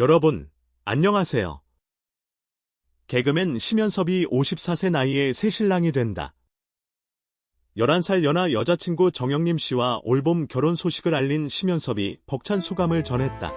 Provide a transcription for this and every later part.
여러분, 안녕하세요. 개그맨 심연섭이 54세 나이에 새신랑이 된다. 11살 연하 여자친구 정영림 씨와 올봄 결혼 소식을 알린 심연섭이 벅찬 소감을 전했다.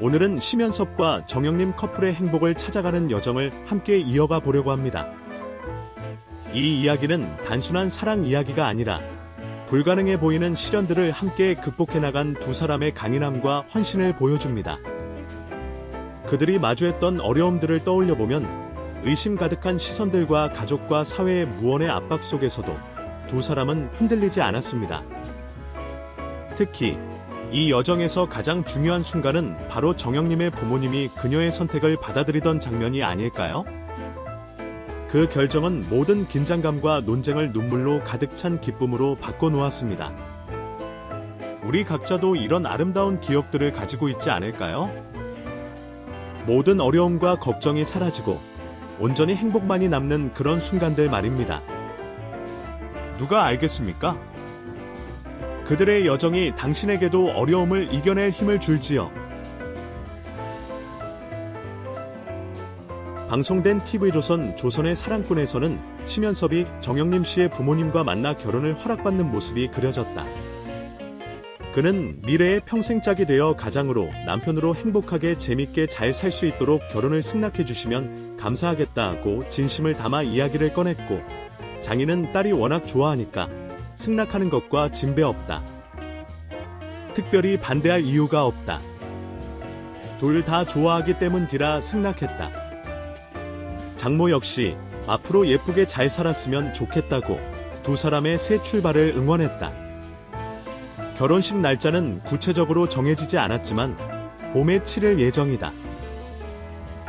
오늘은 심연섭과 정영림 커플의 행복을 찾아가는 여정을 함께 이어가 보려고 합니다. 이 이야기는 단순한 사랑 이야기가 아니라 불가능해 보이는 시련들을 함께 극복해 나간 두 사람의 강인함과 헌신을 보여줍니다. 그들이 마주했던 어려움들을 떠올려 보면 의심 가득한 시선들과 가족과 사회의 무언의 압박 속에서도 두 사람은 흔들리지 않았습니다. 특히 이 여정에서 가장 중요한 순간은 바로 정영님의 부모님이 그녀의 선택을 받아들이던 장면이 아닐까요? 그 결정은 모든 긴장감과 논쟁을 눈물로 가득 찬 기쁨으로 바꿔놓았습니다. 우리 각자도 이런 아름다운 기억들을 가지고 있지 않을까요? 모든 어려움과 걱정이 사라지고 온전히 행복만이 남는 그런 순간들 말입니다. 누가 알겠습니까? 그들의 여정이 당신에게도 어려움을 이겨낼 힘을 줄지요. 방송된 TV조선 조선의 사랑꾼에서는 심연섭이 정영림 씨의 부모님과 만나 결혼을 허락받는 모습이 그려졌다. 그는 미래의 평생 짝이 되어 가장으로 남편으로 행복하게 재밌게 잘 살 수 있도록 결혼을 승낙해 주시면 감사하겠다고 진심을 담아 이야기를 꺼냈고 장인은 딸이 워낙 좋아하니까 승낙하는 것과 진배 없다. 특별히 반대할 이유가 없다. 둘 다 좋아하기 때문이라 승낙했다. 장모 역시 앞으로 예쁘게 잘 살았으면 좋겠다고 두 사람의 새 출발을 응원했다. 결혼식 날짜는 구체적으로 정해지지 않았지만 봄에 치를 예정이다.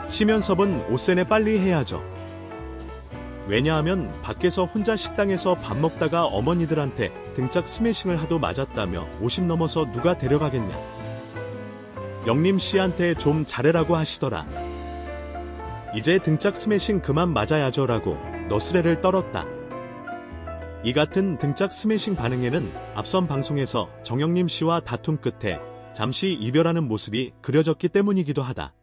심연섭은 옷세네 빨리 해야죠. 왜냐하면 밖에서 혼자 식당에서 밥 먹다가 어머니들한테 등짝 스매싱을 하도 맞았다며 50 넘어서 누가 데려가겠냐. 영림 씨한테 좀 잘해라고 하시더라. 이제 등짝 스매싱 그만 맞아야죠라고 너스레를 떨었다. 이 같은 등짝 스매싱 반응에는 앞선 방송에서 정영림 씨와 다툼 끝에 잠시 이별하는 모습이 그려졌기 때문이기도 하다.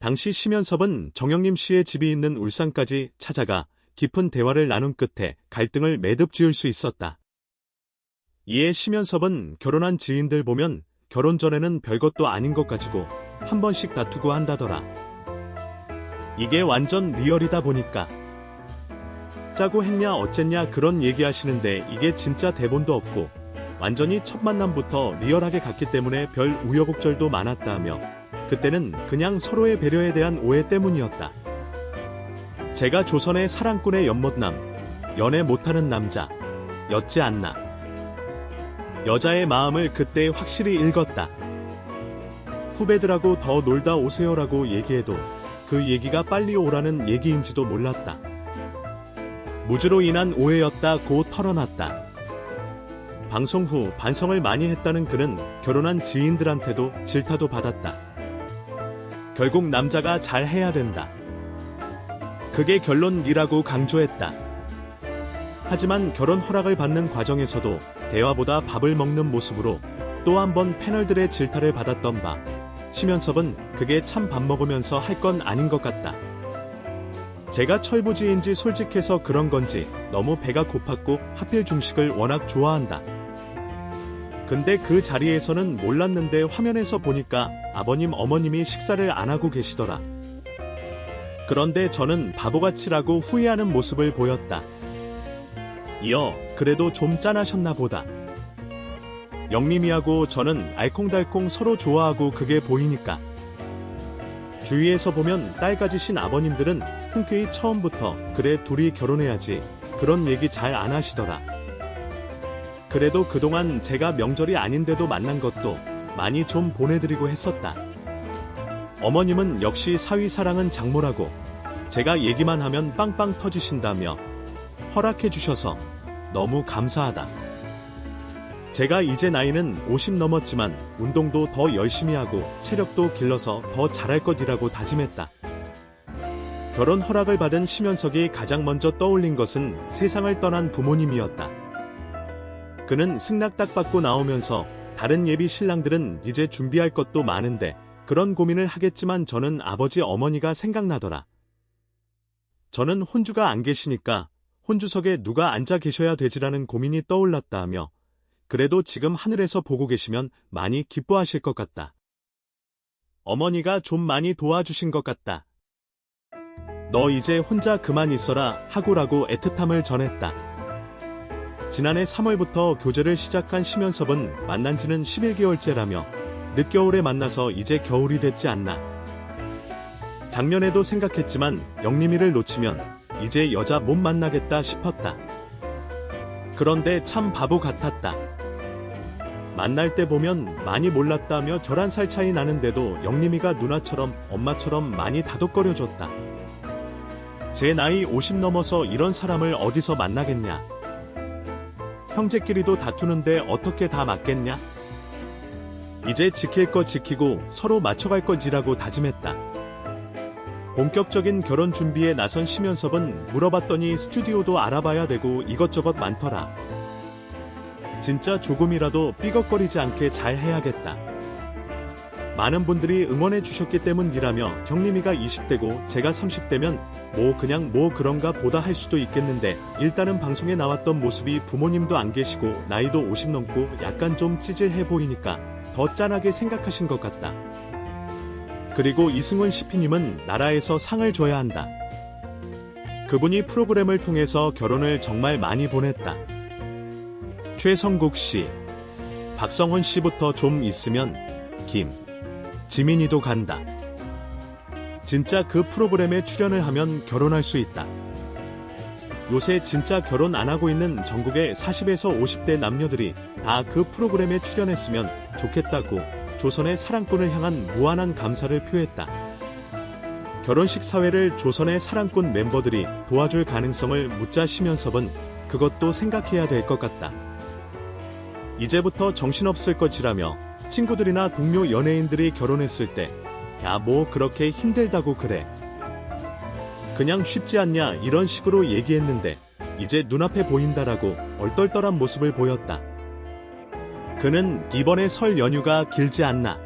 당시 심연섭은 정영림 씨의 집이 있는 울산까지 찾아가 깊은 대화를 나눈 끝에 갈등을 매듭 지을 수 있었다. 이에 심연섭은 결혼한 지인들 보면 결혼 전에는 별것도 아닌 것 가지고 한 번씩 다투고 한다더라. 이게 완전 리얼이다 보니까 짜고 했냐 어쨌냐 그런 얘기하시는데 이게 진짜 대본도 없고 완전히 첫 만남부터 리얼하게 갔기 때문에 별 우여곡절도 많았다며 그때는 그냥 서로의 배려에 대한 오해 때문이었다. 제가 조선의 사랑꾼의 연못남, 연애 못하는 남자, 였지 않나. 여자의 마음을 그때 확실히 읽었다. 후배들하고 더 놀다 오세요라고 얘기해도 그 얘기가 빨리 오라는 얘기인지도 몰랐다. 무주로 인한 오해였다고 털어놨다. 방송 후 반성을 많이 했다는 그는 결혼한 지인들한테도 질타도 받았다. 결국 남자가 잘 해야 된다. 그게 결론이라고 강조했다. 하지만 결혼 허락을 받는 과정에서도 대화보다 밥을 먹는 모습으로 또 한 번 패널들의 질타를 받았던 바, 심연섭은 그게 참 밥 먹으면서 할 건 아닌 것 같다. 제가 철부지인지 솔직해서 그런 건지 너무 배가 고팠고 하필 중식을 워낙 좋아한다. 근데 그 자리에서는 몰랐는데 화면에서 보니까 아버님 어머님이 식사를 안 하고 계시더라. 그런데 저는 바보같이라고 후회하는 모습을 보였다. 이어 그래도 좀 짠하셨나 보다. 영림이하고 저는 알콩달콩 서로 좋아하고 그게 보이니까. 주위에서 보면 딸 가지신 아버님들은 흔쾌히 처음부터 그래 둘이 결혼해야지 그런 얘기 잘 안 하시더라. 그래도 그동안 제가 명절이 아닌데도 만난 것도 많이 좀 보내드리고 했었다. 어머님은 역시 사위 사랑은 장모라고 제가 얘기만 하면 빵빵 터지신다며 허락해 주셔서 너무 감사하다. 제가 이제 나이는 50 넘었지만 운동도 더 열심히 하고 체력도 길러서 더 잘할 것이라고 다짐했다. 결혼 허락을 받은 심연석이 가장 먼저 떠올린 것은 세상을 떠난 부모님이었다. 그는 승낙 딱 받고 나오면서 다른 예비 신랑들은 이제 준비할 것도 많은데 그런 고민을 하겠지만 저는 아버지 어머니가 생각나더라. 저는 혼주가 안 계시니까 혼주석에 누가 앉아 계셔야 되지라는 고민이 떠올랐다 하며 그래도 지금 하늘에서 보고 계시면 많이 기뻐하실 것 같다. 어머니가 좀 많이 도와주신 것 같다. 너 이제 혼자 그만 있어라 하고라고 애틋함을 전했다. 지난해 3월부터 교제를 시작한 심연섭은 만난 지는 11개월째라며 늦겨울에 만나서 이제 겨울이 됐지 않나. 작년에도 생각했지만 영림이를 놓치면 이제 여자 못 만나겠다 싶었다. 그런데 참 바보 같았다. 만날 때 보면 많이 몰랐다며 11살 차이 나는데도 영림이가 누나처럼 엄마처럼 많이 다독거려줬다. 제 나이 50 넘어서 이런 사람을 어디서 만나겠냐. 형제끼리도 다투는데 어떻게 다 맞겠냐? 이제 지킬 거 지키고 서로 맞춰갈 거지라고 다짐했다. 본격적인 결혼 준비에 나선 심연섭은 물어봤더니 스튜디오도 알아봐야 되고 이것저것 많더라. 진짜 조금이라도 삐걱거리지 않게 잘 해야겠다. 많은 분들이 응원해 주셨기 때문이라며 경림이가 20대고 제가 30대면 뭐 그냥 뭐 그런가 보다 할 수도 있겠는데 일단은 방송에 나왔던 모습이 부모님도 안 계시고 나이도 50 넘고 약간 좀 찌질해 보이니까 더 짠하게 생각하신 것 같다. 그리고 이승훈 CP님은 나라에서 상을 줘야 한다. 그분이 프로그램을 통해서 결혼을 정말 많이 보냈다. 최성국 씨, 박성훈 씨부터 좀 있으면 김, 지민이도 간다. 진짜 그 프로그램에 출연을 하면 결혼할 수 있다. 요새 진짜 결혼 안 하고 있는 전국의 40에서 50대 남녀들이 다 그 프로그램에 출연했으면 좋겠다고 조선의 사랑꾼을 향한 무한한 감사를 표했다. 결혼식 사회를 조선의 사랑꾼 멤버들이 도와줄 가능성을 묻자 심연섭은 그것도 생각해야 될 것 같다. 이제부터 정신없을 것이라며 친구들이나 동료 연예인들이 결혼했을 때, 야, 뭐 그렇게 힘들다고 그래. 그냥 쉽지 않냐 이런 식으로 얘기했는데, 이제 눈앞에 보인다라고 얼떨떨한 모습을 보였다. 그는 이번에 설 연휴가 길지 않나.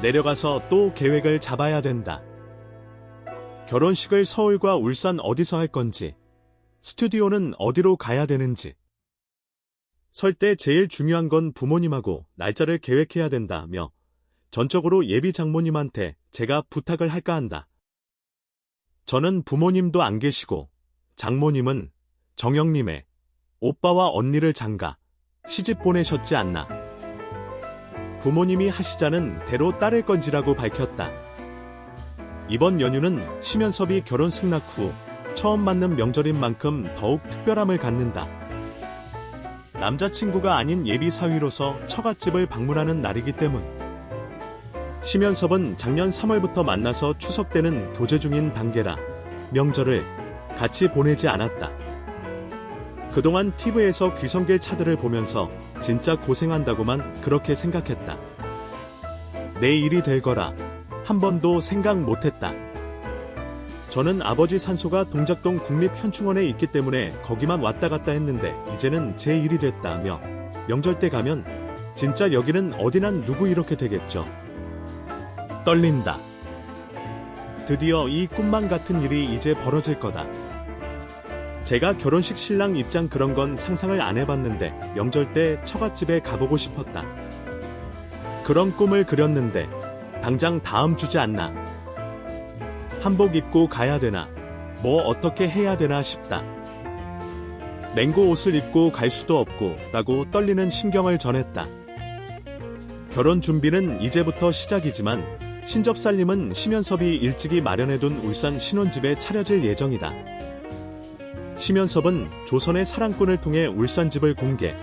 내려가서 또 계획을 잡아야 된다. 결혼식을 서울과 울산 어디서 할 건지, 스튜디오는 어디로 가야 되는지, 설 때 제일 중요한 건 부모님하고 날짜를 계획해야 된다며 전적으로 예비 장모님한테 제가 부탁을 할까 한다. 저는 부모님도 안 계시고 장모님은 정영님의 오빠와 언니를 장가 시집 보내셨지 않나. 부모님이 하시자는 대로 따를 건지라고 밝혔다. 이번 연휴는 심연섭이 결혼 승낙 후 처음 맞는 명절인 만큼 더욱 특별함을 갖는다. 남자친구가 아닌 예비 사위로서 처갓집을 방문하는 날이기 때문. 심연섭은 작년 3월부터 만나서 추석 때는 교제 중인 단계라 명절을 같이 보내지 않았다. 그동안 TV에서 귀성길 차들을 보면서 진짜 고생한다고만 그렇게 생각했다. 내 일이 될 거라 한 번도 생각 못했다. 저는 아버지 산소가 동작동 국립현충원에 있기 때문에 거기만 왔다 갔다 했는데 이제는 제 일이 됐다며 명절 때 가면 진짜 여기는 어디난 누구 이렇게 되겠죠. 떨린다. 드디어 이 꿈만 같은 일이 이제 벌어질 거다. 제가 결혼식 신랑 입장 그런 건 상상을 안 해봤는데 명절 때 처갓집에 가보고 싶었다. 그런 꿈을 그렸는데 당장 다음 주지 않나. 한복 입고 가야 되나, 뭐 어떻게 해야 되나 싶다. 맹고 옷을 입고 갈 수도 없고 라고 떨리는 심경을 전했다. 결혼 준비는 이제부터 시작이지만 신접살림은 심연섭이 일찍이 마련해둔 울산 신혼집에 차려질 예정이다. 심연섭은 조선의 사랑꾼을 통해 울산집을 공개,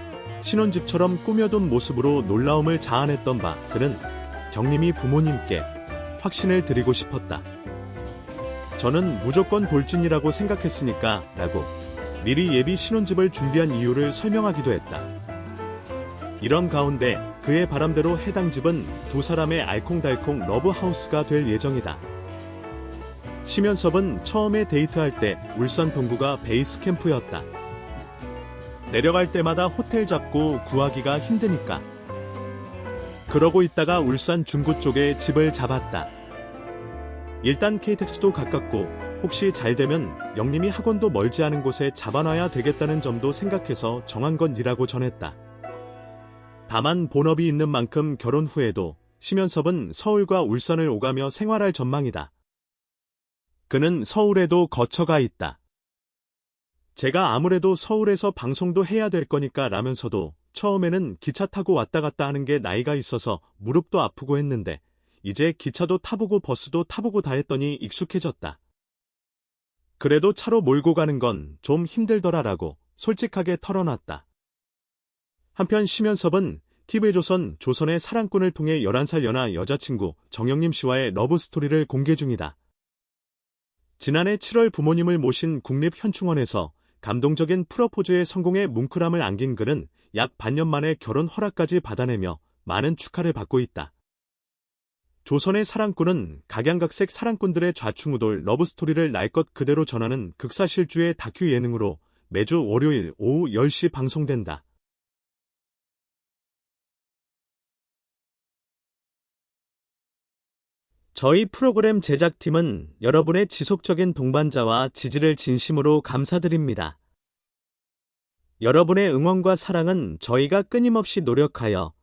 신혼집처럼 꾸며둔 모습으로 놀라움을 자아냈던 바 그는 경림이 부모님께 확신을 드리고 싶었다. 저는 무조건 돌진이라고 생각했으니까 라고 미리 예비 신혼집을 준비한 이유를 설명하기도 했다. 이런 가운데 그의 바람대로 해당 집은 두 사람의 알콩달콩 러브하우스가 될 예정이다. 심연섭은 처음에 데이트할 때 울산 동구가 베이스 캠프였다. 내려갈 때마다 호텔 잡고 구하기가 힘드니까 그러고 있다가 울산 중구 쪽에 집을 잡았다. 일단 KTX도 가깝고 혹시 잘 되면 영림이 학원도 멀지 않은 곳에 잡아놔야 되겠다는 점도 생각해서 정한 건이라고 전했다. 다만 본업이 있는 만큼 결혼 후에도 심연섭은 서울과 울산을 오가며 생활할 전망이다. 그는 서울에도 거처가 있다. 제가 아무래도 서울에서 방송도 해야 될 거니까 라면서도 처음에는 기차 타고 왔다 갔다 하는 게 나이가 있어서 무릎도 아프고 했는데 이제 기차도 타보고 버스도 타보고 다 했더니 익숙해졌다. 그래도 차로 몰고 가는 건 좀 힘들더라라고 솔직하게 털어놨다. 한편 심연섭은 TV조선 조선의 사랑꾼을 통해 11살 연하 여자친구 정영림 씨와의 러브스토리를 공개 중이다. 지난해 7월 부모님을 모신 국립현충원에서 감동적인 프러포즈의 성공에 뭉클함을 안긴 그는 약 반년 만에 결혼 허락까지 받아내며 많은 축하를 받고 있다. 조선의 사랑꾼은 각양각색 사랑꾼들의 좌충우돌 러브스토리를 날 것 그대로 전하는 극사실주의 다큐 예능으로 매주 월요일 오후 10시 방송된다. 저희 프로그램 제작팀은 여러분의 지속적인 동반자와 지지를 진심으로 감사드립니다. 여러분의 응원과 사랑은 저희가 끊임없이 노력하여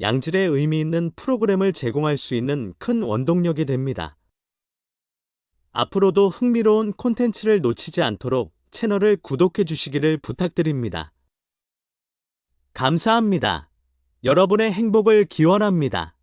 양질의 의미 있는 프로그램을 제공할 수 있는 큰 원동력이 됩니다. 앞으로도 흥미로운 콘텐츠를 놓치지 않도록 채널을 구독해 주시기를 부탁드립니다. 감사합니다. 여러분의 행복을 기원합니다.